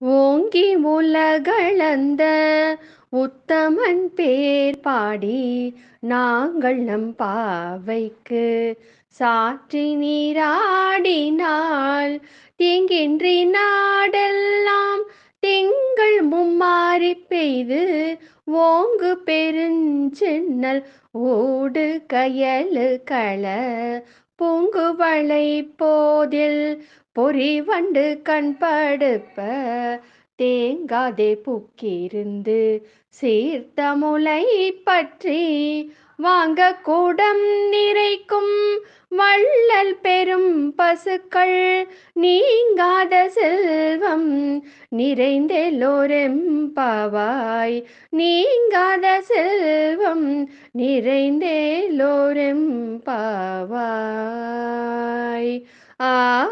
ஓங்கி உலகளந்த உத்தமன் பேர் பாடி நாங்கள் நம் பாவைக்கு சாற்றி நீராடினால் தீங்கின்றி நாடெல்லாம் திங்கள் மும்மாறி பெய்து ஓங்கு பெருஞ்சென்னல் ஓடு கயலு கள பூங்குவளை போதில் பொறிவண்டு கண்படுப்ப தேங்காதே புக்கிருந்து சீர்த்த முலை பற்றி வாங்க கூடம் நிறைக்கும் வள்ளல் பெரும் பசுக்கள் நீங்காத செல்வம் நிறைந்தேலோரெம்பாவாய் நீங்காத செல்வம் நிறைந்தேலோரெம்பாவாய் 啊